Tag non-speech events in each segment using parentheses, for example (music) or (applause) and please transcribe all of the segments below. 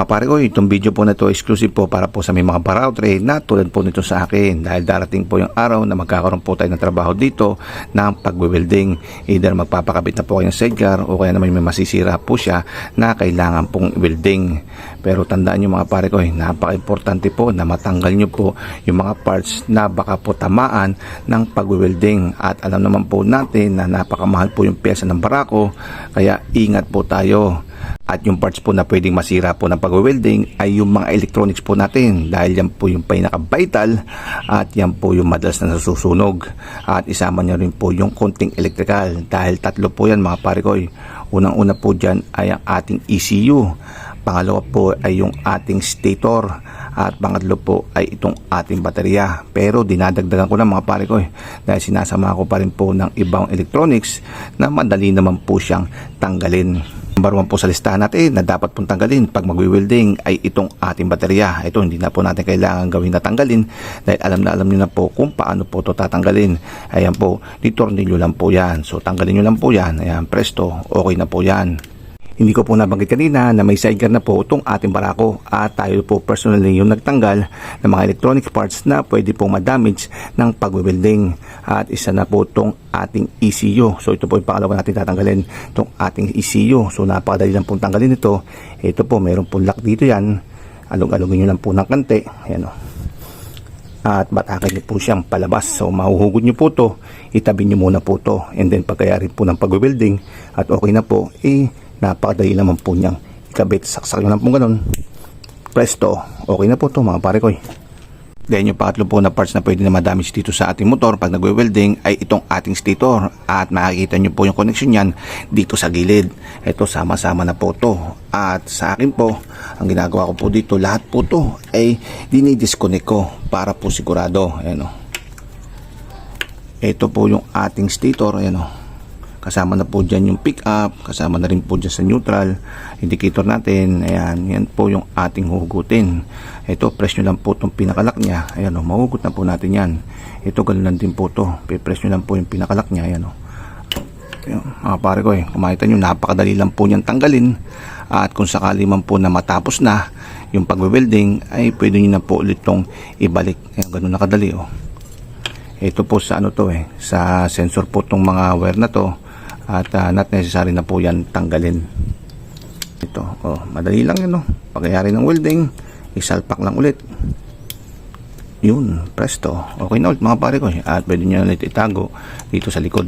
mga pare ko, itong video po na to exclusive po para po sa may mga baraw trade na tulad po nito sa akin dahil darating po yung araw na magkakaroon po tayo ng trabaho dito ng pagwe-welding. Either magpapakabit na po kayo ng sidecar o kaya naman may masisira po siya na kailangan pong welding. Pero tandaan nyo mga pare ko, eh, napaka-importante po na matanggal nyo po yung mga parts na baka po tamaan ng pagwe-welding. At alam naman po natin na napakamahal po yung pyesa ng barako kaya ingat po tayo. At yung parts po na pwedeng masira po ng pag-welding ay yung mga electronics po natin dahil yan po yung pinaka-vital at yan po yung madalas na nasusunog. At isama nyo rin po yung konting electrical dahil tatlo po yan mga pare ko. Unang-una po dyan ay ang ating ECU. Pangalawa po ay yung ating stator at pangatlo po ay itong ating baterya. Pero dinadagdagan ko na mga pare ko eh, dahil sinasama ko pa rin po ng ibang electronics na madali naman po siyang tanggalin. Number one po sa listahan natin na dapat pong tanggalin pag magwi-welding ay itong ating baterya. Ito hindi na po natin kailangan gawin na tanggalin dahil alam na alam niyo na po kung paano po ito tatanggalin. Ayan po, ditornilyo lang po yan. So tanggalin nyo lang po yan. Ayan, presto, okay na po yan. Hindi ko po nabanggit kanina na may sidecar na po itong ating barako at tayo po personally yung nagtanggal ng mga electronic parts na pwede pong madamage ng pag-welding at isa na po itong ating ECU. So ito po yung pangalawa natin tatanggalin itong ating ECU. So napakadali lang pong tanggalin ito. Ito po meron pong lock dito yan. Alog-alogin nyo lang po ng kante. Ayan o at batakan niyo po siyang palabas. So mahuhugod niyo po to, itabi niyo muna po to and then pagkayari po ng pag-welding at okay na po, eh napakadali naman po niyang ikabit. Saksak lang po ganun. Presto, okay na po to mga pare ko. Then yung pangatlo po na parts na pwede na madamage dito sa ating motor pag nagwe-welding ay itong ating stator at makikita nyo po yung connection yan dito sa gilid. Ito sama-sama na po to. At sa akin po, ang ginagawa ko po dito, lahat po to ay dinidisconnect ko para po sigurado. Ayan o. Ito po yung ating stator. Ayan o. Kasama na po dyan yung pick up, kasama na rin po dyan sa neutral indicator natin. Ayan, yan po yung ating huhugutin. Ito, press nyo lang po itong pinakalak niya. Ayan o, mahugot na po natin yan. Ito, ganun lang din po ito. Press nyo lang po yung pinakalak niya. Ayan o. Ayan, mga pare ko eh, kumakita nyo, napakadali lang po niyang tanggalin. At kung sakali man po na matapos na yung pagwe-welding, ay pwede nyo na po ulit itong ibalik. Ayan, ganun nakadali o. Ito po sa ano to eh, sa sensor po itong mga wire na to at uh, not necessary na po yan tanggalin. Ito oh madali lang yun oh. Pagkayari ng welding isalpak lang ulit. Yun presto. Okay na ulit mga pare ko. At pwede nyo ulit itago dito sa likod.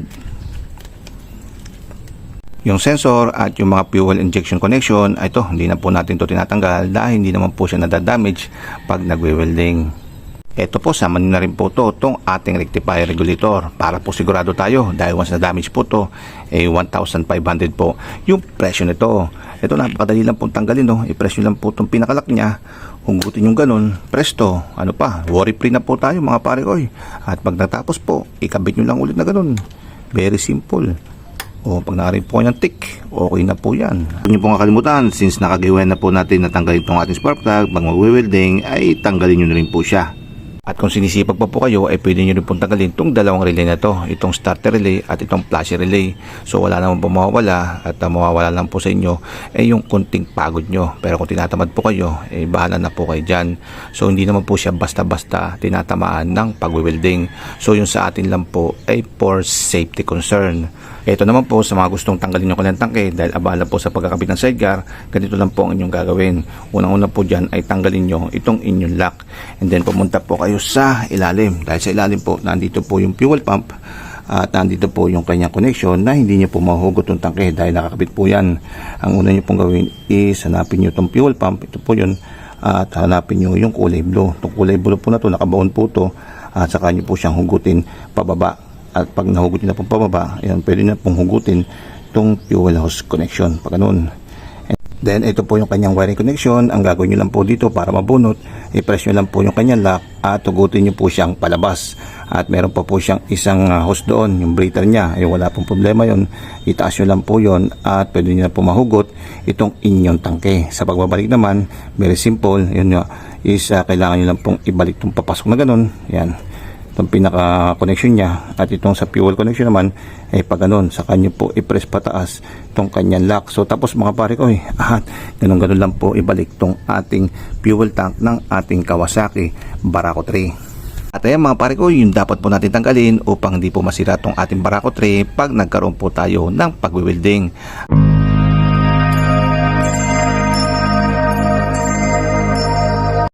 Yung sensor at yung mga fuel injection connection ito hindi na po natin to tinatanggal dahil hindi naman po siya nadadamage pag nagwe-welding ito po, sama nyo na rin po to, itong ating rectifier regulator para po sigurado tayo dahil once na damage po to, eh 1,500 po yung presyo nito. Ito napakadali lang pong tanggalin, no? i-press nyo lang po itong pinakalak niya, hugutin yung ganun, presto, ano pa, worry free na po tayo mga pare ko. At pag natapos po, ikabit nyo lang ulit na ganun. Very simple. O pag nakarin po ng tick, okay na po yan. Huwag niyo pong kakalimutan, since nakagiwan na po natin natanggal itong ating spark plug, pag mag-welding, ay tanggalin nyo na rin po siya. At kung sinisipag pa po kayo, ay pwede nyo rin pong tanggalin itong dalawang relay na to. Itong starter relay at itong flasher relay. So wala naman po mawawala at uh, mawawala lang po sa inyo ay yung kunting pagod nyo. Pero kung tinatamad po kayo, eh bahala na po kayo dyan. So hindi naman po siya basta-basta tinatamaan ng pagwe-welding. So yung sa atin lang po ay for safety concern. Ito naman po sa mga gustong tanggalin yung kanilang tangke dahil abala po sa pagkakabit ng sidecar, ganito lang po ang inyong gagawin. Unang-una po dyan ay tanggalin nyo itong inyong lock. And then pumunta po kayo sa ilalim. Dahil sa ilalim po, nandito po yung fuel pump at nandito po yung kanyang connection na hindi nyo po mahugot yung tangke dahil nakakabit po yan. Ang una nyo pong gawin is hanapin nyo itong fuel pump. Ito po yun. At hanapin nyo yung kulay blue. Itong kulay blue po na to, nakabaon po to. At saka nyo po siyang hugutin pababa at pag nahugot nyo na pong pababa, ayan, pwede na pong hugutin itong fuel hose connection. Pag ganun. Then, ito po yung kanyang wiring connection. Ang gagawin nyo lang po dito para mabunot, i-press nyo lang po yung kanyang lock at hugutin nyo po siyang palabas. At meron pa po siyang isang uh, hose doon, yung breather niya. Ay, wala pong problema yon Itaas nyo lang po yon at pwede nyo na po mahugot itong inyong tangke. Sa pagbabalik naman, very simple. Yun nyo, is uh, kailangan nyo lang pong ibalik itong papasok na ganun. Yan itong pinaka connection niya. At itong sa fuel connection naman ay pag ganun sa kanya po i-press pataas itong kanyang lock. So tapos mga pare ko eh (laughs) at ganun ganun lang po ibalik itong ating fuel tank ng ating Kawasaki Barako 3 at ayan mga pare ko yung dapat po natin tanggalin upang hindi po masira itong ating Barako 3 pag nagkaroon po tayo ng pagwiwelding